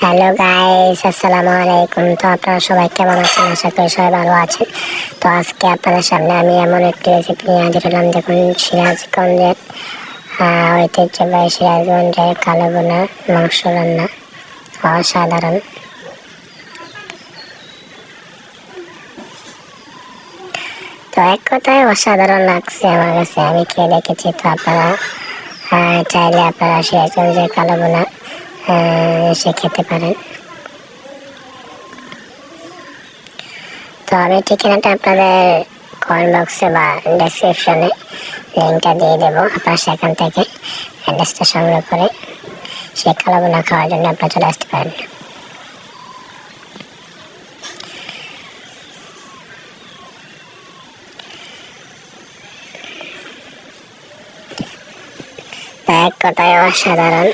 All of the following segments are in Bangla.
হ্যালো গাইস, আসসালামু আলাইকুম। তো আপনারা সবাই কেমন আছেন? আশা করি সবাই ভালো আছেন। তো আজকে আপনাদের সামনে আমি এমন একটি রেসিপি নিয়ে হাজির হলাম। দেখুন, সিরাজগঞ্জের ঐতিহ্যবাহী সিরাজগঞ্জের কালো বোনা মাংস রান্না। অসাধারণ। তো এক কথায় অসাধারণ লাগছে আমার কাছে। আমি খেয়ে দেখেছি, তো আপনারা চাইলে আপনারা সিরাজগঞ্জের কালো বোনা এসে খেতে পারেন তো আমি ঠিকানাটা আপনাদের কমেন্ট বক্সে বা ডেসক্রিপশনে লিঙ্কটা দিয়ে দেবো। আপনারা সেখান থেকে অ্যাড্রেসটা সংগ্রহ করে সেই বোনা খাওয়ার জন্য আপনারা চলে আসতে পারেন। এক কথায় অসাধারণ।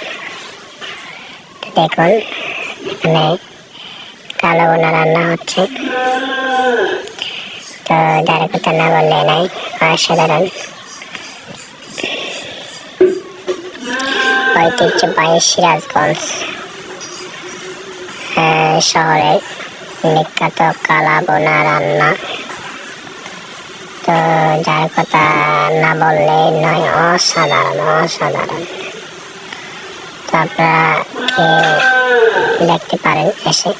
দেখুন এখানে কালো বোনা রান্না হচ্ছে। তো যার কথা না বললে নাই অসাধারণ। ঐতিহ্যবাহী সিরাজগঞ্জ। আহ, শহরের বিখ্যাত কালা বোনা রান্না। তো যার কথা না বললে নয় অসাধারণ অসাধারণ। আপনারা দেখতে পারেন এসে।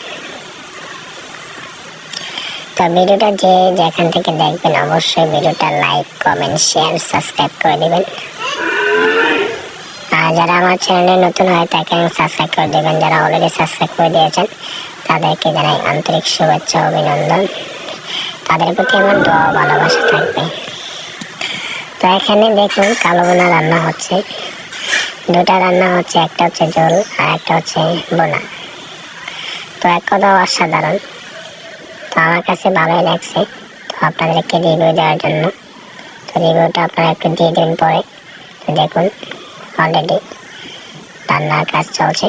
তো ভিডিওটা যে যেখান থেকে দেখবেন, অবশ্যই ভিডিওটা লাইক কমেন্ট শেয়ার সাবস্ক্রাইব করে দিবেন। আর যারা আমার চ্যানেলে নতুন হয়ে থাকেন সাবস্ক্রাইব করে দেবেন। যারা অলরেডি সাবস্ক্রাইব করে দিয়েছেন, তাদেরকে জানাই আন্তরিক শুভেচ্ছা, অভিনন্দন। তাদের প্রতি আমার দোয়া, ভালোবাসা থাকবে। তো এখানে দেখুন, কালো বোনা রান্না হচ্ছে। দুটা রান্না হচ্ছে, একটা হচ্ছে ঝোল আর একটা হচ্ছে বোনা। তো এক কথা অসাধারণ। তো আমার কাছে ভালোই লাগছে। তো আপনাদেরকে রিভিউ দেওয়ার জন্য। তো রিভিউটা আপনারা একটু দিয়ে দিন পরে। তো দেখুন অলরেডি রান্নার কাজ চলছে।